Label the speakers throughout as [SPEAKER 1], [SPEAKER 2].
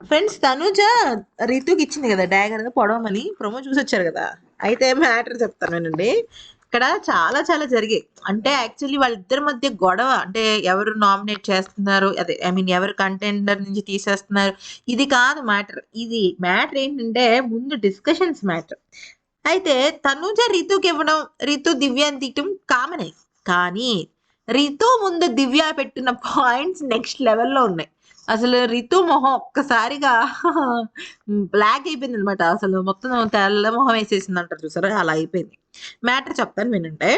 [SPEAKER 1] Friends Tanuja రితుకి ఇచ్చింది కదా Dagar పొడవమని promo చూసి వచ్చారు కదా. అయితే మ్యాటర్ చెప్తాను నేనండి ఇక్కడ చాలా చాలా జరిగాయి. అంటే యాక్చువల్లీ వాళ్ళిద్దరి మధ్య గొడవ అంటే ఎవరు నామినేట్ చేస్తున్నారు అదే ఐ మీన్ ఎవరు కంటెండర్ నుంచి తీసేస్తున్నారు ఇది కాదు మ్యాటర్ ఇది మ్యాటర్ ఏంటంటే ముందు డిస్కషన్స్ మ్యాటర్ అయితే తనుజ రితుకి ఇవ్వడం రితు దివ్యాన్ని తీయటం కామనే కానీ రితు ముందు దివ్య పెట్టిన పాయింట్స్ నెక్స్ట్ లెవెల్లో ఉన్నాయి. అసలు రితు మొహం ఒక్కసారిగా బ్లాక్ అయిపోయింది అనమాట అసలు మొత్తం తెల్ల మొహం వేసేసింది అంటారు చూసారా? అలా అయిపోయింది. మ్యాటర్ చెప్తాను వినంటే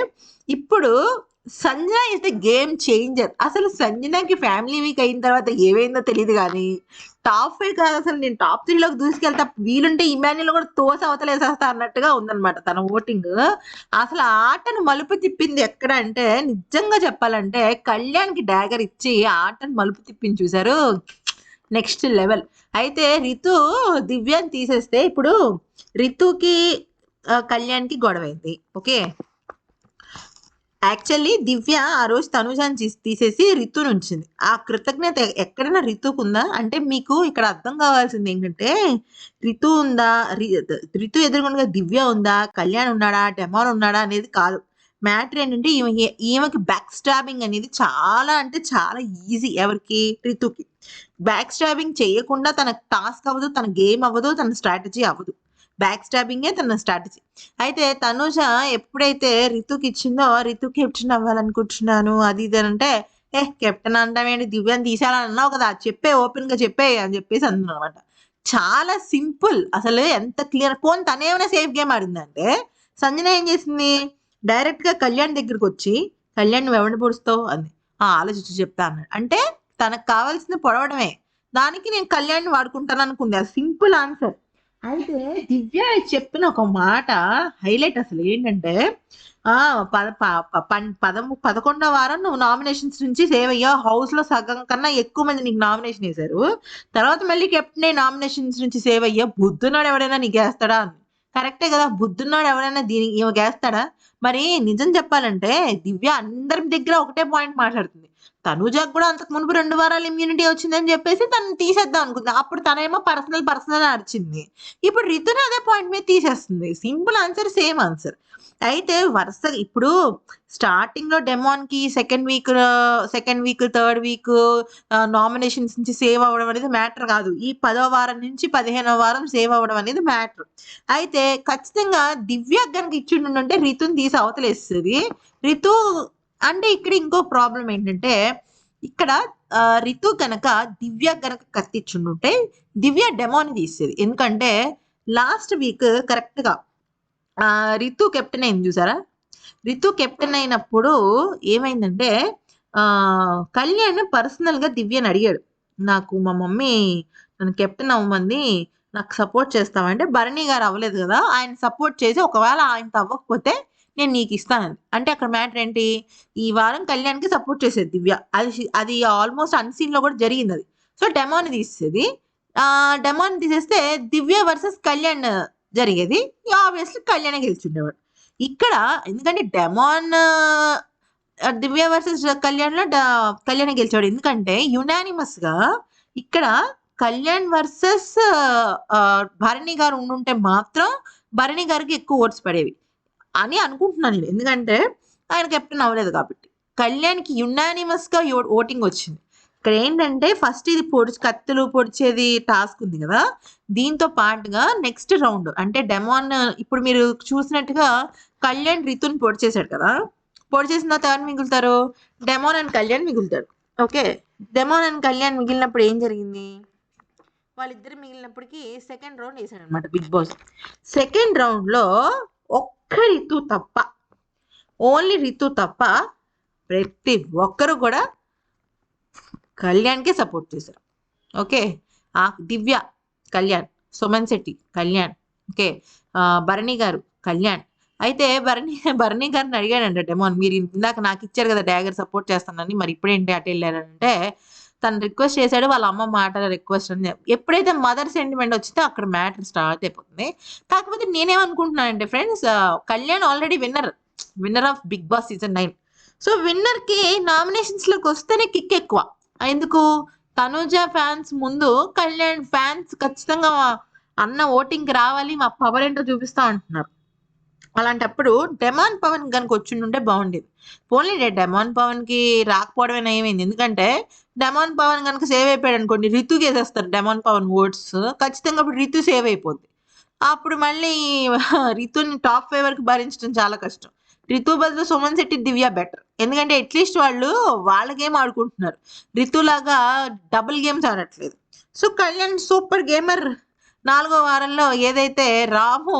[SPEAKER 1] ఇప్పుడు Sanjana is the game changer అసలు సంజనకి ఫ్యామిలీ వీక్ అయిన తర్వాత ఏమైందో తెలియదు కానీ టాప్ ఫైవ్ కాదు అసలు నేను టాప్ త్రీలోకి దూసుకెళ్తా. వీలుంటే ఇమాన్యుల్ కూడా తోస అవతలేసేస్తా అన్నట్టుగా ఉందన్నమాట తన ఓటింగ్ అసలు ఆటను మలుపు తిప్పింది ఎక్కడ అంటే నిజంగా చెప్పాలంటే కళ్యాణ్కి డాగర్ ఇచ్చి ఆటను మలుపు తిప్పింది చూసారు నెక్స్ట్ లెవెల్ అయితే రితు దివ్యాన్ని తీసేస్తే ఇప్పుడు రితుకి కళ్యాణ్కి గొడవైంది. ఓకే? యాక్చువల్లీ దివ్య ఆ రోజు తనుజాని తీసేసి రితుని ఉంచింది. ఆ కృతజ్ఞత ఎక్కడైనా రితుకు ఉందా అంటే మీకు ఇక్కడ అర్థం కావాల్సింది ఏంటంటే రితు ఉందా? రితు ఎదుర్కొండగా దివ్య ఉందా? కళ్యాణ్ ఉన్నాడా? డెమాన్ ఉన్నాడా? అనేది కాదు. మ్యాటర్ ఏంటంటే ఈమె ఈమెకి బ్యాక్ స్టాబింగ్ అనేది చాలా అంటే చాలా ఈజీ ఎవరికి? రితుకి. బ్యాక్ స్టాబింగ్ చేయకుండా తన టాస్క్ అవ్వదు తన గేమ్ అవ్వదు తన స్ట్రాటజీ అవ్వదు. బ్యాక్ స్టాబింగే తన స్ట్రాటజీ అయితే తనుజ ఎప్పుడైతే రితుకి ఇచ్చిందో రితు కెప్టెన్ అవ్వాలనుకుంటున్నాను అది ఇది అని అంటే ఏ కెప్టెన్ అంటామేంటి దివ్యాన్ని తీసేయాలని అన్నావు కదా చెప్పే ఓపెన్గా చెప్పే అని చెప్పేసి అనమాట చాలా సింపుల్. అసలు ఎంత క్లియర్ పోన్ తనేమైనా సేఫ్ గేమ్ ఆడిందంటే సంజన ఏం చేసింది? డైరెక్ట్గా కళ్యాణ్ దగ్గరికి వచ్చి కళ్యాణ్ నువ్వు ఎవరిని పొడుస్తావు? అంది. "ఆ, ఆలోచించి చెప్తా అన్నాడు. అంటే తనకు కావాల్సింది పొడవడమే. దానికి నేను కళ్యాణ్ వాడుకుంటాను అనుకుంది. అది సింపుల్ ఆన్సర్ అయితే దివ్య చెప్పిన ఒక మాట హైలైట్ అసలు ఏంటంటే ఆ పద ప- ప- పదము పదకొండవ వారం నువ్వు నామినేషన్స్ నుంచి సేవ్ అయ్యా హౌస్లో సగం కన్నా ఎక్కువ మంది నీకు నామినేషన్ వేశారు. తర్వాత మళ్ళీ కెప్టెన్ నామినేషన్స్ నుంచి సేవ్ అయ్యా. బుద్ధున్నాడు ఎవడైనా నీకు వేస్తాడా అని. కరెక్టే కదా బుద్ధున్నాడు ఎవరైనా దీనికి ఈమె వేస్తాడా? మరి నిజం చెప్పాలంటే దివ్య అందరి దగ్గర ఒకటే పాయింట్ మాట్లాడుతుంది. తనుజాకు కూడా అంతకు మునుపు రెండు వారాలు ఇమ్యూనిటీ వచ్చిందని చెప్పేసి తను తీసేద్దాం అనుకుంది. అప్పుడు తనేమో పర్సనల్ పర్సనల్ అరిచింది. ఇప్పుడు రితుని అదే పాయింట్ మీద తీసేస్తుంది. సింపుల్ ఆన్సర్ సేమ్ ఆన్సర్ అయితే వరుస ఇప్పుడు స్టార్టింగ్లో డెమోన్కి second week second week third week nominations నుంచి సేవ్ అవ్వడం అనేది మ్యాటర్ కాదు. ఈ పదో వారం నుంచి పదిహేనో వారం సేవ్ అవ్వడం అనేది మ్యాటర్ అయితే ఖచ్చితంగా దివ్య కనుక ఇచ్చిండుంటే రితుని తీసి అవతలేస్తుంది. రితు అంటే ఇక్కడ ఇంకో ప్రాబ్లం ఏంటంటే ఇక్కడ రితు కనుక దివ్య కనుక కత్తిచ్చుండుంటే దివ్య డెమోని తీసేది. ఎందుకంటే లాస్ట్ వీక్ కరెక్ట్గా రితు కెప్టెన్ అయింది చూసారా? రితు కెప్టెన్ అయినప్పుడు ఏమైందంటే కళ్యాణ్ పర్సనల్గా దివ్యని అడిగాడు. నాకు మా మమ్మీ నన్ను కెప్టెన్ అవ్వమంది నాకు సపోర్ట్ చేస్తామంటే భరణి గారు అవ్వలేదు కదా ఆయన సపోర్ట్ చేసి ఒకవేళ ఆయనతో అవ్వకపోతే నేను నీకు ఇస్తాను అంటే అక్కడ మ్యాటర్ ఏంటి? ఈ వారం కళ్యాణ్కి సపోర్ట్ చేసేది దివ్య. అది అది ఆల్మోస్ట్ అన్సీన్లో కూడా జరిగింది అది. సో డెమోని తీసేది. డెమోని తీసేస్తే దివ్య వర్సెస్ కళ్యాణ్ జరిగేది. ఆబ్వియస్లీ కళ్యాణ్ గెలిచిండేవాడు. ఇక్కడ ఎందుకంటే డెమాన్ దివ్య వర్సెస్ కళ్యాణ్లో డ- కళ్యాణ్ గెలిచాడు ఎందుకంటే యునానిమస్గా ఇక్కడ కళ్యాణ్ వర్సెస్ భరణి గారు ఉండుంటే మాత్రం భరణి గారికి ఎక్కువ ఓట్స్ పడేవి. అని అనుకుంటున్నాను నేను. ఎందుకంటే ఆయన కెప్టెన్ అవ్వలేదు కాబట్టి. కళ్యాణ్కి యునానిమస్గా ఓటింగ్ వచ్చింది. ఇక్కడ ఏంటంటే ఫస్ట్ ఇది పొడిచి కత్తులు పొడిచేది టాస్క్ ఉంది కదా. దీంతో పాటుగా నెక్స్ట్ రౌండ్ అంటే డెమోన్ ఇప్పుడు మీరు చూసినట్టుగా కళ్యాణ్ రితుని పొడి చేశాడు కదా. పొడి చేసిన తర్వాత ఎవరు మిగులుతారు? డెమోన్ అండ్ కళ్యాణ్ మిగులుతాడు ఓకే? డెమోన్ అండ్ కళ్యాణ్ మిగిలినప్పుడు ఏం జరిగింది? వాళ్ళిద్దరు మిగిలినప్పటికీ సెకండ్ రౌండ్ వేసాడు అనమాట బిగ్ బాస్. సెకండ్ రౌండ్లో ఒక్క రితు తప్ప ఓన్లీ రితు తప్ప ప్రతి ఒక్కరు కూడా కళ్యాణ్కే సపోర్ట్ చేశారు. ఓకే? ఆ దివ్య కళ్యాణ్ సుమన్ శెట్టి కళ్యాణ్ ఓకే? భరణి గారు కళ్యాణ్. అయితే భరణి భరణి గారిని అడిగాడంట డెమోన్ మీరు ఇందాక నాకు ఇచ్చారు కదా డ్యాగర్ సపోర్ట్ చేస్తానని మరి ఇప్పుడేంటి అటు వెళ్ళారంటే తను రిక్వెస్ట్ చేశాడు వాళ్ళ అమ్మ మాట రిక్వెస్ట్ అని చెప్పి. ఎప్పుడైతే మదర్ సెంటిమెంట్ వచ్చిందో అక్కడ మ్యాటర్ స్టార్ట్ అయిపోతుంది. కాకపోతే నేనేమనుకుంటున్నానంటే friends Kalyan already winner winner of Bigg Boss season nine so విన్నర్కి నామినేషన్స్లోకి వస్తేనే కిక్ ఎక్కువ. ఎందుకు? తనూజ ఫ్యాన్స్ ముందు కళ్యాణ్ ఫ్యాన్స్ ఖచ్చితంగా అన్న ఓటింగ్కి రావాలి మా పవర్ ఏంటో చూపిస్తా అంటున్నారు. అలాంటప్పుడు డెమాన్ పవన్ కనుక వచ్చిండుంటే బాగుండేది. పోన్లీ డెమాన్ పవన్కి రాకపోవడమే ఏమైంది ఎందుకంటే డెమాన్ పవన్ కనుక సేవ్ అయిపోయాడు అనుకోండి రితుకి వేసేస్తారు డెమాన్ పవన్ ఓట్స్. ఖచ్చితంగా అప్పుడు రితు సేవ్ అయిపోద్ది. అప్పుడు మళ్ళీ రితుని టాప్ ఫేవర్కి భరించడం చాలా కష్టం. రితు బదులు సుమన్ శెట్టి దివ్య బెటర్. ఎందుకంటే అట్లీస్ట్ వాళ్ళు వాళ్ళ గేమ్ ఆడుకుంటున్నారు. రితులాగా double games ఆడట్లేదు. So Kalyan super gamer. నాలుగో వారంలో ఏదైతే రాము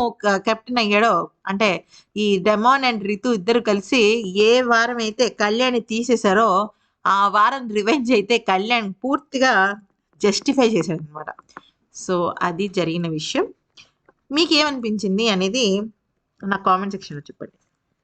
[SPEAKER 1] కెప్టెన్ అయ్యాడో అంటే ఈ డెమాన్ అండ్ రితు ఇద్దరు కలిసి ఏ వారం అయితే కళ్యాణ్ తీసేశారో ఆ వారం రివెంజ్ అయితే కళ్యాణ్ పూర్తిగా జస్టిఫై చేశాడు అనమాట సో అది జరిగిన విషయం. మీకు ఏమనిపించింది అనేది నా కామెంట్ సెక్షన్లో చెప్పండి.